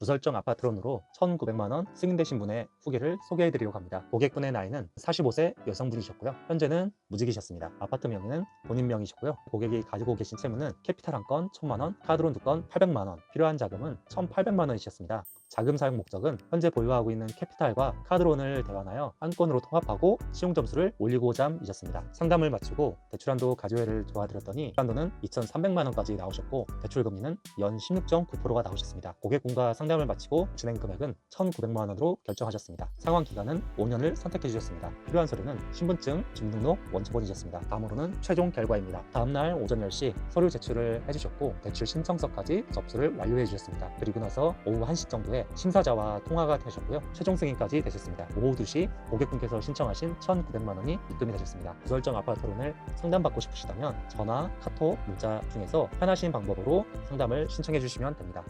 무설정 아파트론으로 1,900만 원 승인되신 분의 후기를 소개해드리려고 합니다. 고객분의 나이는 45세 여성분이셨고요. 현재는 무직이셨습니다. 아파트 명의는 본인 명의셨고요. 고객이 가지고 계신 채무는 캐피탈 한 건 1,000만 원, 카드론 두 건 800만 원, 필요한 자금은 1,800만 원이셨습니다. 자금 사용 목적은 현재 보유하고 있는 캐피탈과 카드론을 대환하여 한 건으로 통합하고信用점수를 올리고자 함이셨습니다. 상담을 마치고 대출한도 가조회를 도와드렸더니 한도는 2,300만 원까지 나오셨고 대출 금리는 연 16.9%가 나오셨습니다. 고객분과 상담을 마치고 진행 금액은 1,900만 원으로 결정하셨습니다. 상환 기간은 5년을 선택해 주셨습니다. 필요한 서류는 신분증, 주민등록, 원초본이셨습니다. 다음으로는 최종 결과입니다. 다음날 오전 10시 서류 제출을 해주셨고 대출 신청서까지 접수를 완료해 주셨습니다. 그리고 나서 오후 1시 정도에 심사자와 통화가 되셨고요. 최종 승인까지 되셨습니다. 오후 2시 고객분께서 신청하신 1,900만 원이 입금이 되셨습니다. 무설정 아파트론을 상담받고 싶으시다면 전화, 카톡, 문자 중에서 편하신 방법으로 상담을 신청해 주시면 됩니다.